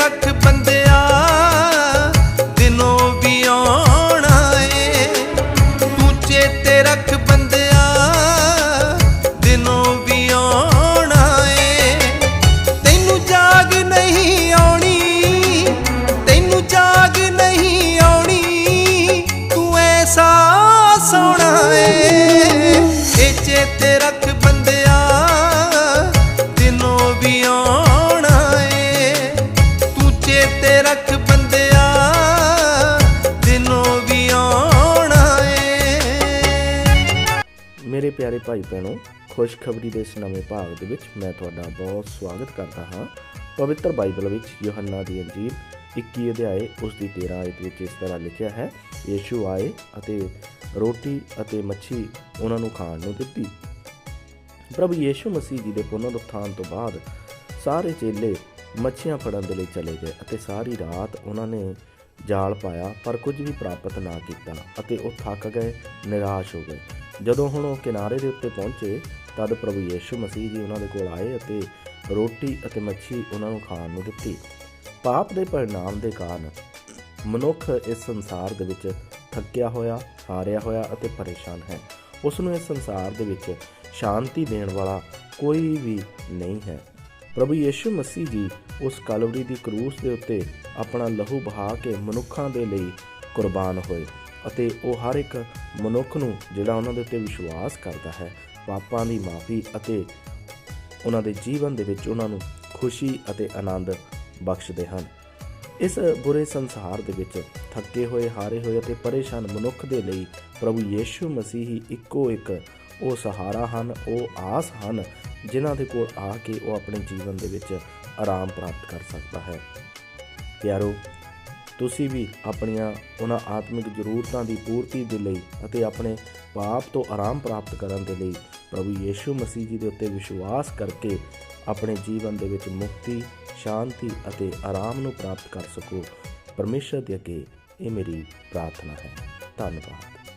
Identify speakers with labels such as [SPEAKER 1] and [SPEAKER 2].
[SPEAKER 1] ਰੱਖ ਬੰਦਿਆ।
[SPEAKER 2] ਮੇਰੇ ਪਿਆਰੇ ਭਾਈ ਭੈਣੋ, ਖੁਸ਼ਖਬਰੀ ਦੇ ਇਸ ਨਵੇਂ ਭਾਗ ਦੇ ਵਿੱਚ ਮੈਂ ਤੁਹਾਡਾ ਬਹੁਤ ਸਵਾਗਤ ਕਰਦਾ ਹਾਂ। ਪਵਿੱਤਰ ਬਾਈਬਲ ਵਿੱਚ ਯੋਹੰਨਾ ਦੀ ਅੰਜੀਲ 21 ਅਧਿਆਏ ਉਸ ਦੀ 13 ਆਇਤ ਵਿੱਚ ਇਸ ਤਰ੍ਹਾਂ ਲਿਖਿਆ ਹੈ, ਯੀਸ਼ੂ ਆਏ ਅਤੇ ਰੋਟੀ ਅਤੇ ਮੱਛੀ ਉਹਨਾਂ ਨੂੰ ਖਾਣ ਨੂੰ ਦਿੱਤੀ। ਪ੍ਰਭੂ ਯੀਸ਼ੂ ਮਸੀਹ ਜੀ ਦੇ ਪੁਨਰ ਉත්ਥਾਨ ਤੋਂ ਬਾਅਦ ਸਾਰੇ ਚੇਲੇ ਮੱਛੀਆਂ ਫੜਨ ਦੇ ਲਈ ਚਲੇ ਗਏ ਅਤੇ ਸਾਰੀ ਰਾਤ ਉਹਨਾਂ ਨੇ ਜਾਲ ਪਾਇਆ, ਪਰ ਕੁਝ ਵੀ ਪ੍ਰਾਪਤ ਨਾ ਕੀਤਾ ਅਤੇ ਉਹ ਥੱਕ ਗਏ, ਨਿਰਾਸ਼ ਹੋ ਗਏ। ਜਦੋਂ ਹੁਣ ਉਹ ਕਿਨਾਰੇ ਦੇ ਉੱਤੇ ਪਹੁੰਚੇ, ਤਦ ਪ੍ਰਭੂ ਯੀਸ਼ੂ ਮਸੀਹ ਜੀ ਉਹਨਾਂ ਦੇ ਕੋਲ ਆਏ ਅਤੇ ਰੋਟੀ ਅਤੇ ਮੱਛੀ ਉਹਨਾਂ ਨੂੰ ਖਾਣ ਨੂੰ ਦਿੱਤੀ। ਪਾਪ ਦੇ ਪਰਿਣਾਮ ਦੇ ਕਾਰਨ ਮਨੁੱਖ ਇਸ ਸੰਸਾਰ ਦੇ ਵਿੱਚ ਥੱਕਿਆ ਹੋਇਆ, ਹਾਰਿਆ ਹੋਇਆ ਅਤੇ ਪਰੇਸ਼ਾਨ ਹੈ। ਉਸ ਨੂੰ ਇਸ ਸੰਸਾਰ ਦੇ ਵਿੱਚ ਸ਼ਾਂਤੀ ਦੇਣ ਵਾਲਾ ਕੋਈ ਵੀ ਨਹੀਂ ਹੈ। ਪ੍ਰਭੂ ਯੀਸ਼ੂ ਮਸੀਹ ਜੀ ਉਸ ਕਲਵਰੀ ਦੀ ਕਰੂਸ ਦੇ ਉੱਤੇ ਆਪਣਾ ਲਹੂ ਬਹਾ ਕੇ ਮਨੁੱਖਾਂ ਦੇ ਲਈ ਕੁਰਬਾਨ ਹੋਏ। ਅਤੇ ਉਹ ਹਰ ਇੱਕ ਮਨੁੱਖ ਨੂੰ ਜਿਹੜਾ ਉਹਨਾਂ ਦੇ ਉੱਤੇ ਵਿਸ਼ਵਾਸ ਕਰਦਾ ਹੈ, ਪਾਪਾਂ ਦੀ ਮਾਫੀ ਅਤੇ ਉਹਨਾਂ ਦੇ ਜੀਵਨ ਦੇ ਵਿੱਚ ਉਹਨਾਂ ਨੂੰ ਖੁਸ਼ੀ ਅਤੇ ਆਨੰਦ ਬਖਸ਼ਦੇ ਹਨ। ਇਸ ਬੁਰੇ ਸੰਸਾਰ ਦੇ ਵਿੱਚ ਥੱਕੇ ਹੋਏ, ਹਾਰੇ ਹੋਏ ਅਤੇ ਪਰੇਸ਼ਾਨ ਮਨੁੱਖ ਦੇ ਲਈ ਪ੍ਰਭੂ ਯੀਸ਼ੂ ਮਸੀਹ ਹੀ ਇੱਕੋ ਇੱਕ ਉਹ ਸਹਾਰਾ ਹਨ, ਉਹ ਆਸ ਹਨ, ਜਿਨ੍ਹਾਂ ਦੇ ਕੋਲ ਆ ਕੇ ਉਹ ਆਪਣੇ ਜੀਵਨ ਦੇ ਵਿੱਚ ਆਰਾਮ ਪ੍ਰਾਪਤ ਕਰ ਸਕਦਾ ਹੈ। ਪਿਆਰੋ ਤੁਸੀਂ ਵੀ ਆਪਣੀਆਂ ਉਹਨਾਂ ਆਤਮਿਕ ਜ਼ਰੂਰਤਾਂ ਦੀ ਪੂਰਤੀ ਦੇ ਲਈ ਅਤੇ ਆਪਣੇ ਪਾਪ ਤੋਂ ਆਰਾਮ ਪ੍ਰਾਪਤ ਕਰਨ ਦੇ ਲਈ ਪ੍ਰਭੂ ਯੀਸ਼ੂ ਮਸੀਹ ਜੀ ਦੇ ਉੱਤੇ ਵਿਸ਼ਵਾਸ ਕਰਕੇ ਆਪਣੇ ਜੀਵਨ ਦੇ ਵਿੱਚ ਮੁਕਤੀ, ਸ਼ਾਂਤੀ ਅਤੇ ਆਰਾਮ ਨੂੰ ਪ੍ਰਾਪਤ ਕਰ ਸਕੋ। ਪਰਮੇਸ਼ਰ ਦੇ ਅੱਗੇ ਇਹ ਮੇਰੀ ਪ੍ਰਾਰਥਨਾ ਹੈ। ਧੰਨਵਾਦ।